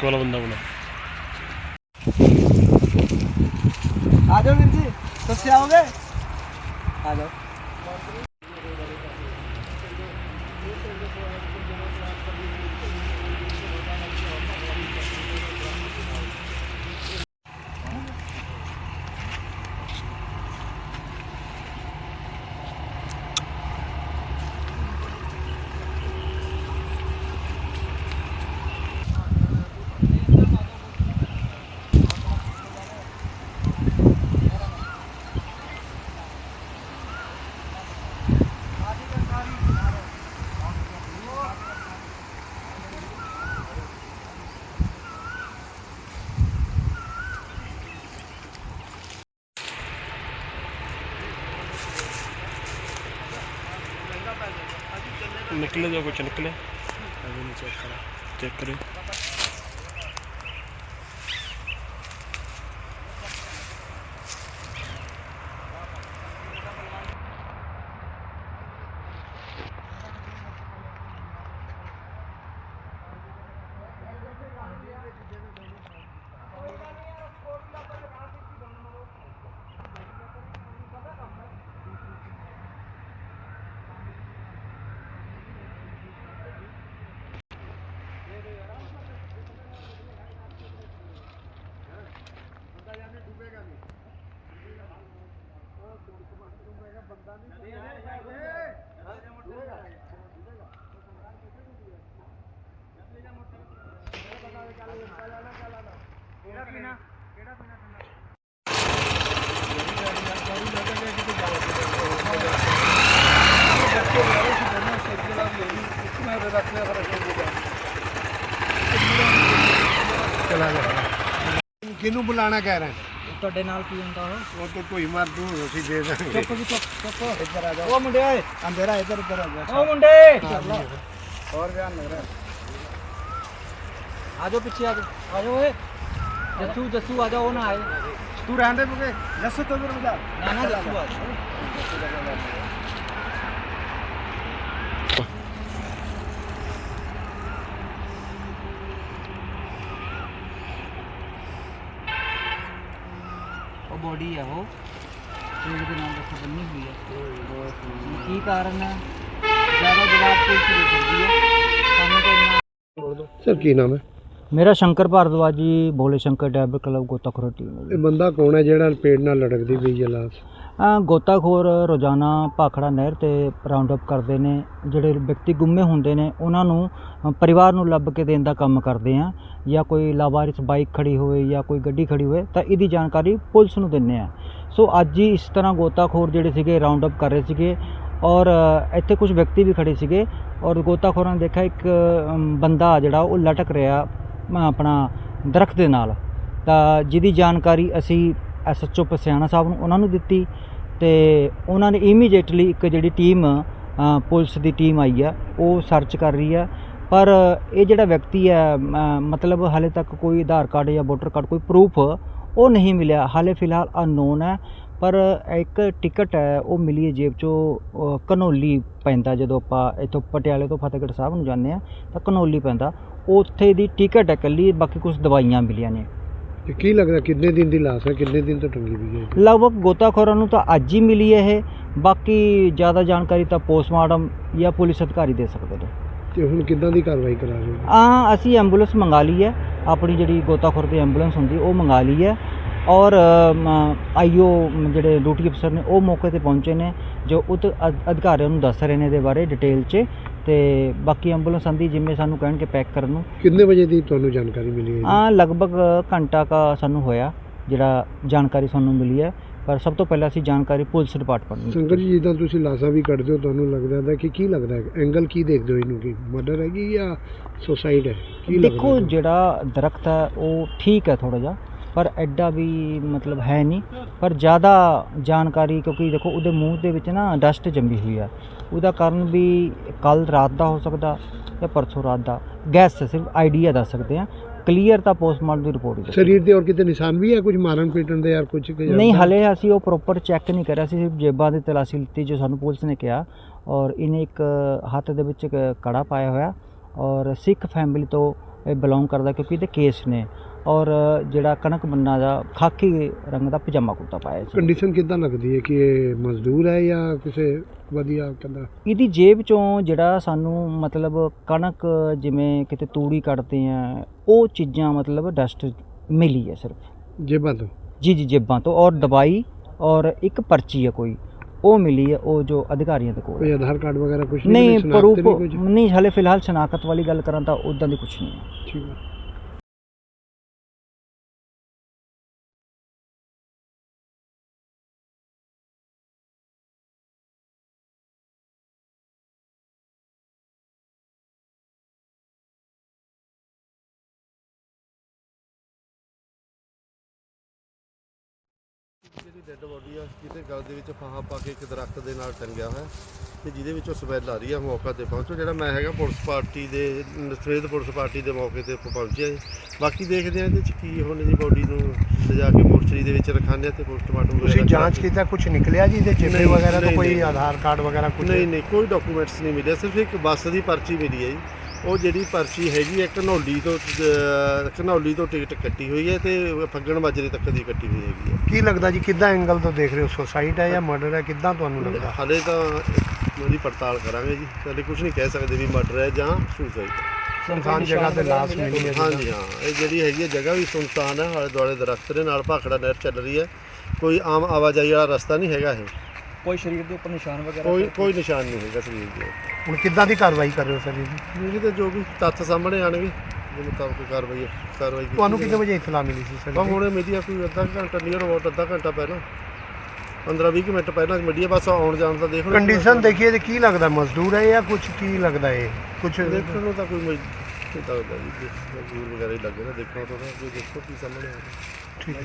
ਕੋਲ ਬੰਦਾ ਬਣਾ ਆ ਜਾਓ ਵੀਰ ਜੀ ਤੁਸੀਂ ਆਓਗੇ? ਆ ਜਾਓ। निकले जो कुछ निकले अभी नहीं चेक करा चेक करें ਚਲਾ ਗਿਆ ਕਿਹਨੂੰ ਬੁਲਾਣਾ ਕਹਿ ਰਹੇ ਤੁਹਾਡੇ ਨਾਲ ਕੀ ਹੁੰਦਾ ਉਹ ਉਹ ਤਾਂ ਕੋਈ ਮਰ ਦੂ ਅਸੀਂ ਦੇ ਦਾਂਗੇ ਚੁੱਪ ਜੀ ਚੁੱਪ ਚੁੱਪ ਇੱਧਰ ਆ ਜਾ ਉਹ ਮੁੰਡੇ ਓਏ ਅੰਧੇਰਾ ਇੱਧਰ ਇੱਧਰ ਆ ਜਾ ਉਹ ਮੁੰਡੇ ਹੋਰ ਧਿਆਨ ਨਾਲ ਆ ਜਾਓ ਪਿੱਛੇ ਆ ਜਾਓ ਆ ਜਾਓ ਓਏ जसू जसू आ जाओ ना आए। तू रहने दे जसू तो मेरे बता ना ना जसू आ बॉडी है वो। पेड़ के नाम रखा बनी हुई है। की कारण है? ज़्यादा जवाब तो कोई शुरू कर दिया सर की नाम है? ਮੇਰਾ ਸ਼ੰਕਰ ਭਾਰਦਵਾਜ ਜੀ ਭੋਲੇ ਸ਼ੰਕਰ ਡੈਬਰ ਕਲੱਬ ਗੋਤਾਖੋਰ ਟੀਮ ਹੈ ਇਹ ਬੰਦਾ ਕੌਣ ਹੈ ਜਿਹੜਾ ਪੇੜ ਨਾਲ ਲੜਕਦੀ ਪਈ ਹੈ ਲਾਸ਼? ਅ, ਗੋਤਾਖੋਰ ਰੋਜ਼ਾਨਾ ਭਾਖੜਾ ਨਹਿਰ ਤੇ ਰਾਉਂਡ ਅਪ ਕਰਦੇ ਨੇ ਜਿਹੜੇ ਵਿਅਕਤੀ ਗੁੰਮੇ ਹੁੰਦੇ ਨੇ ਉਹਨਾਂ ਨੂੰ ਅ, ਪਰਿਵਾਰ ਨੂੰ ਲੱਭ ਕੇ ਦੇਣ ਦਾ ਕੰਮ ਕਰਦੇ ਆ। ਜਾਂ ਕੋਈ ਲਾਵਾਰਿਸ ਬਾਈਕ ਖੜੀ ਹੋਵੇ ਜਾਂ ਕੋਈ ਗੱਡੀ ਖੜੀ ਹੋਵੇ ਤਾਂ ਇਹਦੀ ਜਾਣਕਾਰੀ ਪੁਲਿਸ ਨੂੰ ਦਿੰਨੇ ਆ। ਸੋ ਅੱਜ ਹੀ ਇਸ ਤਰ੍ਹਾਂ ਗੋਤਾਖੋਰ ਜਿਹੜੇ ਸੀਗੇ ਰਾਉਂਡ ਅਪ ਕਰ ਰਹੇ ਸੀਗੇ ਔਰ ਅ, ਇੱਥੇ ਕੁਝ ਵਿਅਕਤੀ ਵੀ ਖੜੇ ਸੀਗੇ ਔਰ ਗੋਤਾਖੋਰਾਂ ਨੇ ਦੇਖਿਆ ਇੱਕ ਅਮ, ਬੰਦਾ ਜਿਹੜਾ ਉਹ ਲਟਕ ਰਿਹਾ ਆਪਣਾ ਦਰਖਤ ਦੇ ਨਾਲ। ਤਾਂ ਜਿਹਦੀ ਜਾਣਕਾਰੀ ਅਸੀਂ ਐਸਐਚਓ ਪਸਿਆਣਾ ਸਾਹਿਬ ਨੂੰ, ਉਹਨਾਂ ਨੂੰ ਦਿੱਤੀ ਤੇ ਉਹਨਾਂ ਨੇ ਇਮੀਡੀਏਟਲੀ ਇੱਕ ਜਿਹੜੀ ਟੀਮ ਪੁਲਿਸ ਦੀ ਟੀਮ ਆਈ ਆ, ਉਹ ਸਰਚ ਕਰ ਰਹੀ ਆ। ਪਰ ਇਹ ਜਿਹੜਾ ਵਿਅਕਤੀ ਹੈ ਮਤਲਬ ਹਾਲੇ ਤੱਕ ਕੋਈ ਆਧਾਰ ਕਾਰਡ ਜਾਂ ਵੋਟਰ ਕਾਰਡ, ਕੋਈ ਪ੍ਰੂਫ ਉਹ ਨਹੀਂ ਮਿਲਿਆ। ਹਾਲੇ ਫਿਲਹਾਲ ਅਨਨੋਨ ਹੈ। ਪਰ ਇੱਕ ਟਿਕਟ ਹੈ ਉਹ ਮਿਲੀ ਹੈ ਜੇਬ ਚੋਂ ਘਨੌਲੀ ਪੈਂਦਾ ਜਦੋਂ ਆਪਾਂ ਇੱਥੋਂ ਪਟਿਆਲੇ ਤੋਂ ਫਤਿਹਗੜ੍ਹ ਸਾਹਿਬ ਨੂੰ ਜਾਂਦੇ ਆ ਤਾਂ ਘਨੌਲੀ ਪੈਂਦਾ। ਉੱਥੇ ਦੀ ਟਿਕਟ ਹੈ ਇਕੱਲੀ ਬਾਕੀ ਕੁਝ ਦਵਾਈਆਂ ਮਿਲੀਆਂ ਨੇ। ਤੇ ਕੀ ਲੱਗਦਾ ਕਿੰਨੇ ਦਿਨ ਦੀ ਲਾਸ਼ ਹੈ ਕਿੰਨੇ ਦਿਨ ਤੋਂ ਟੰਗੀ ਪਈ ਹੈ ਲਗਭਗ ਗੋਤਾਖੋਰਾਂ ਨੂੰ ਤਾਂ ਅੱਜ ਹੀ ਮਿਲੀ ਹੈ ਇਹ ਬਾਕੀ ਜ਼ਿਆਦਾ ਜਾਣਕਾਰੀ ਤਾਂ ਪੋਸਟਮਾਰਟਮ ਜਾਂ ਪੁਲਿਸ ਅਧਿਕਾਰੀ ਦੇ ਸਕਦੇ ਨੇ। ਤੇ ਹੁਣ ਕਿੱਦਾਂ ਦੀ ਕਾਰਵਾਈ ਕਰਾ ਰਹੇ ਹੋ? ਆ ਅਸੀਂ ਐਂਬੂਲੈਂਸ ਮੰਗਾ ਲਈ ਹੈ ਆਪਣੀ ਜਿਹੜੀ ਗੋਤਾਖੋਰ ਦੀ ਐਂਬੂਲੈਂਸ ਹੁੰਦੀ ਉਹ ਮੰਗਾ ਲਈ ਹੈ। ਔਰ ਆਈਓ ਜਿਹੜੇ ਡਿਊਟੀ ਅਫਸਰ ਨੇ ਉਹ ਮੌਕੇ ਤੇ ਪਹੁੰਚੇ ਨੇ ਜੋ ਉਤ ਅਧ- ਅਧਿਕਾਰੀਆਂ ਨੂੰ ਦੱਸ ਰਹੇ ਨੇ ਇਹਦੇ ਬਾਰੇ ਡਿਟੇਲ 'ਚ ਤੇ ਬਾਕੀ ਐਂਬੂਲੈਂਸ ਆਂਦੀ ਜਿਵੇਂ ਸਾਨੂੰ ਕਹਿਣਗੇ ਪੈਕ ਕਰਨ ਨੂੰ। ਕਿੰਨੇ ਵਜੇ ਦੀ ਤੁਹਾਨੂੰ ਜਾਣਕਾਰੀ ਮਿਲੀ ਹੈ? ਆ ਲਗਭਗ ਘੰਟਾ ਕਾ ਸਾਨੂੰ ਹੋਇਆ ਜਿਹੜਾ ਜਾਣਕਾਰੀ ਸਾਨੂੰ ਮਿਲੀ ਹੈ। ਪਰ ਸਭ ਤੋਂ ਪਹਿਲਾਂ ਅਸੀਂ ਜਾਣਕਾਰੀ ਪੁਲਿਸ ਡਿਪਾਰਟਮੈਂਟ ਨੂੰ ਸ਼ੰਕਰ ਜੀ ਜਿੱਦਾਂ ਤੁਸੀਂ ਲਾਸ਼ਾਂ ਵੀ ਕੱਢਦੇ ਹੋ ਤੁਹਾਨੂੰ ਲੱਗਦਾ ਹੈ ਕਿ ਕੀ ਲੱਗਦਾ ਹੈ? ਐਂਗਲ ਕੀ ਦੇਖਦੇ ਹੋ ਇਹਨੂੰ ਕਿ ਮਰਡਰ ਹੈਗੀ ਜਾਂ ਸੁਸਾਈਡ ਹੈ? ਕੀ ਲੱਗਦਾ ਦੇਖੋ? ਜਿਹੜਾ ਦਰਖਤ ਹੈ ਉਹ ਠੀਕ ਹੈ ਥੋੜਾ ਜਿਹਾ। ਪਰ ਐਡਾ ਵੀ ਮਤਲਬ ਹੈ ਨਹੀਂ। ਪਰ ਜ਼ਿਆਦਾ ਜਾਣਕਾਰੀ ਕਿਉਂਕਿ ਦੇਖੋ ਉਹਦੇ ਮੂੰਹ ਦੇ ਵਿੱਚ ਨਾ ਡਸਟ ਜੰਮੀ ਹੋਈ ਹੈ ਉਹਦਾ ਕਾਰਨ ਵੀ ਕੱਲ ਰਾਤ ਦਾ ਹੋ ਸਕਦਾ ਜਾਂ ਪਰਸੋਂ ਰਾਤ ਦਾ। ਗੈਸ ਸਿਰਫ ਆਈਡੀਆ ਦੱਸ ਸਕਦੇ ਆ। ਕਲੀਅਰ ਤਾਂ ਪੋਸਟਮਾਰਟਮ ਦੀ ਰਿਪੋਰਟ ਹੀ। ਸਰੀਰ ਦੇ ਔਰ ਕਿਤੇ ਨਿਸ਼ਾਨ ਵੀ ਹੈ ਕੁਝ ਮਾਰਨ ਪੀਟਣ ਦੇ ਯਾਰ ਕੁਝ ਨਹੀਂ ਹਲੇ ਅਸੀਂ ਉਹ ਪ੍ਰੋਪਰ ਚੈੱਕ ਨਹੀਂ ਕਰਿਆ। ਸੀ ਸਿਰਫ ਜੇਬਾਂ ਦੀ ਤਲਾਸ਼ੀ ਲਿੱਤੀ ਜੋ ਸਾਨੂੰ ਪੁਲਿਸ ਨੇ ਕਿਹਾ। ਔਰ ਇਹਨੇ ਇੱਕ ਹੱਥ ਦੇ ਵਿੱਚ ਕੜਾ ਪਾਇਆ ਹੋਇਆ। ਔਰ ਸਿੱਖ ਫੈਮਿਲੀ ਤੋਂ ਬਿਲੋਂਗ ਕਰਦਾ ਕਿਉਂਕਿ ਇਹਦੇ ਕੇਸ ਨੇ। ਔਰ ਜਿਹੜਾ ਕਣਕ ਬੰਨਾ ਦਾ ਖਾਕੀ ਰੰਗ ਦਾ ਪਜਾਮਾ ਕੁੜਤਾ ਪਾਇਆ ਸੀ। ਕੰਡੀਸ਼ਨ ਕਿੱਦਾਂ ਲੱਗਦੀ ਹੈ ਕਿ ਇਹ ਮਜ਼ਦੂਰ ਹੈ ਜਾਂ ਕਿਸੇ ਵਧੀਆ ਕਹਿੰਦਾ? ਇਹਦੀ ਜੇਬ ਚੋਂ ਜਿਹੜਾ ਸਾਨੂੰ ਮਤਲਬ ਕਣਕ ਜਿਵੇਂ ਕਿਤੇ ਤੂੜੀ ਕੱਢਦੇ ਆ ਉਹ ਚੀਜ਼ਾਂ ਮਤਲਬ ਡਸਟ ਮਿਲੀ ਹੈ ਸਿਰਫ। ਜੇਬਾਂ ਤੋਂ? ਜੀ ਜੀ ਜੇਬਾਂ ਤੋਂ। ਔਰ ਦਵਾਈ ਔਰ ਇੱਕ ਪਰਚੀ ਹੈ ਕੋਈ। ਉਹ ਮਿਲੀ ਹੈ ਉਹ ਜੋ ਅਧਿਕਾਰੀਆਂ ਦੇ ਕੋਲ ਹੈ। ਕੋਈ ਆਧਾਰ ਕਾਰਡ ਵਗੈਰਾ ਕੁਝ ਨਹੀਂ ਸ਼ਨਾਖਤ ਪ੍ਰੂਫ ਨਹੀਂ ਕੁਝ? ਨਹੀਂ ਹਲੇ ਫਿਲਹਾਲ ਸ਼ਨਾਖਤ ਵਾਲੀ ਗੱਲ ਕਰਾਂ ਤਾਂ ਉਦਾਂ ਦੀ ਕੁਝ ਨਹੀਂ ਹੈ ਠੀਕ ਹੈ ਜਿਹੜੀ ਡੈੱਡ ਬੋਡੀ ਆ ਜਿਹਦੇ ਗਲ ਦੇ ਵਿੱਚ ਫਾਹਾ ਪਾ ਕੇ ਇੱਕ ਦਰਖਤ ਦੇ ਨਾਲ ਟੰਗਿਆ ਹੋਇਆ ਤੇ ਜਿਹਦੇ ਵਿੱਚੋਂ ਸਮੈਲ ਆ ਰਹੀ ਆ ਮੌਕਾ ਤੇ ਪਹੁੰਚੋ ਜਿਹੜਾ ਮੈਂ ਹੈਗਾ ਪੁਲਿਸ ਪਾਰਟੀ ਦੇ ਸਵੇਦ ਪੁਲਿਸ ਪਾਰਟੀ ਦੇ ਮੌਕੇ ਤੇ ਪਹੁੰਚਿਆ ਬਾਕੀ ਦੇਖਦੇ ਆ ਇਹਦੇ ਚ ਕੀ ਹੁਣ ਜੀ ਬੋਡੀ ਨੂੰ ਲਿਜਾ ਕੇ ਮੋਰਚਰੀ ਦੇ ਵਿੱਚ ਆ ਤੇ ਪੋਸਟਮਾਰਟਮ ਤੁਸੀਂ ਜਾਂਚ ਕੀਤਾ ਕੁਝ ਨਿਕਲਿਆ ਜੀ ਇਹਦੇ ਚਿੱਟੇ ਵਗੈਰਾ ਤੋਂ ਨਹੀਂ, ਕੋਈ। ਆਧਾਰ ਕਾਰਡ ਵਗੈਰਾ ਕੁਝ ਨਹੀਂ ਨਹੀਂ ਕੋਈ ਡਾਕੂਮੈਂਟਸ ਨਹੀਂ ਮਿਲਿਆ ਸਿਰਫ ਇੱਕ ਬੱਸ ਦੀ ਪਰਚੀ ਮਿਲੀ ਹੈ ਜੀ। ਉਹ ਜਿਹੜੀ ਪਰਚੀ ਹੈਗੀ ਹੈ ਘਨੌਲੀ ਤੋਂ ਅਹ, ਘਨੌਲੀ ਤੋਂ ਟਿਕਟ ਕੱਟੀ ਹੋਈ ਹੈ ਤੇ ਫੱਗਣ ਮਾਜਰੇ ਤੱਕ ਦੀ ਕੱਟੀ ਹੋਈ ਹੈਗੀ ਹੈ। ਕੀ ਲੱਗਦਾ ਜੀ ਕਿੱਦਾਂ ਐਂਗਲ ਤੋਂ ਦੇਖ ਰਹੇ ਹੋ? ਸੁਸਾਈਡ ਹੈ ਜਾਂ ਮਰਡਰ ਹੈ? ਕਿੱਦਾਂ ਤੁਹਾਨੂੰ ਲੱਗਦਾ? ਹਾਲੇ ਤਾਂ ਉਹਦੀ ਪੜਤਾਲ ਕਰਾਂਗੇ ਜੀ। ਹਾਲੇ ਕੁਝ ਨਹੀਂ ਕਹਿ ਸਕਦੇ ਵੀ ਮਰਡਰ ਹੈ ਜਾਂ ਸੁਸਾਈਡ ਸੁਨਸਾਨ ਜਗ੍ਹਾ ਤੇ ਲਾਸ਼ ਮਿਲੀ ਹੈ ਹਾਂਜੀ ਹਾਂ। ਇਹ ਜਿਹੜੀ ਹੈਗੀ ਹੈ ਜਗ੍ਹਾ ਵੀ ਸੁਨਸਾਨ ਹੈ ਆਲੇ ਦੁਆਲੇ ਦਰਖਤ ਦੇ ਨਾਲ ਭਾਖੜਾ ਨਹਿਰ ਚੱਲ ਰਹੀ ਹੈ। ਕੋਈ ਆਮ ਆਵਾਜਾਈ ਵਾਲਾ ਰਸਤਾ ਨਹੀਂ ਹੈਗਾ ਇਹ। ਕੋਈ ਸਰੀਰ ਦੇ ਉੱਪਰ ਨਿਸ਼ਾਨ ਵਗੈਰਾ ਕੋਈ ਕੋਈ? ਨਿਸ਼ਾਨ ਨਹੀਂ ਹੈਗਾ ਸਰੀਰ ਦੇ ਹੁਣ ਕਿੱਦਾਂ ਦੀ ਕਾਰਵਾਈ ਕਰ ਰਹੇ ਹੋ ਸਰ ਜੀ? ਇਹ ਤੇ ਜੋ ਵੀ ਤੱਥ ਸਾਹਮਣੇ ਆਣਗੇ ਦੇ ਮੁਤਾਬਕ ਕਾਰਵਾਈ ਕਾਰਵਾਈ ਕੀਤੀ ਤੁਹਾਨੂੰ ਕਿੰਨੇ। ਵਜੇ ਇਤਲਾ ਮਿਲੀ ਸੀ ਸਰ ਬਸ ਹੁਣੇ ਮੀਡੀਆ ਕੋਈ ਅੱਧਾ ਘੰਟਾ ਨੀਅਰ ਅਬਾਊਟ ਅੱਧਾ ਘੰਟਾ ਪਹਿਲਾਂ। 15 20 ਮਿੰਟ ਪਹਿਲਾਂ ਮੀਡੀਆ ਬਸ ਆਉਣ ਜਾਣ ਦਾ ਦੇਖ ਲਓ। ਕੰਡੀਸ਼ਨ ਦੇਖੀਏ ਤੇ ਕੀ ਲੱਗਦਾ ਮਜ਼ਦੂਰ ਹੈ ਜਾਂ ਕੁਝ ਕੀ ਲੱਗਦਾ ਹੈ ਕੁਝ ਦੇਖਣ ਨੂੰ ਤਾਂ ਕੋਈ ਮਜ਼ਦੂਰ ਜੀ ਵਗੈਰਾ ਹੀ ਲੱਗੇ ਨਾ ਦੇਖਣ ਤੋਂ ਕੋਈ ਦੇਖੋ ਕੀ ਸਾਹਮਣੇ ਆ ਰਿਹਾ ਠੀਕ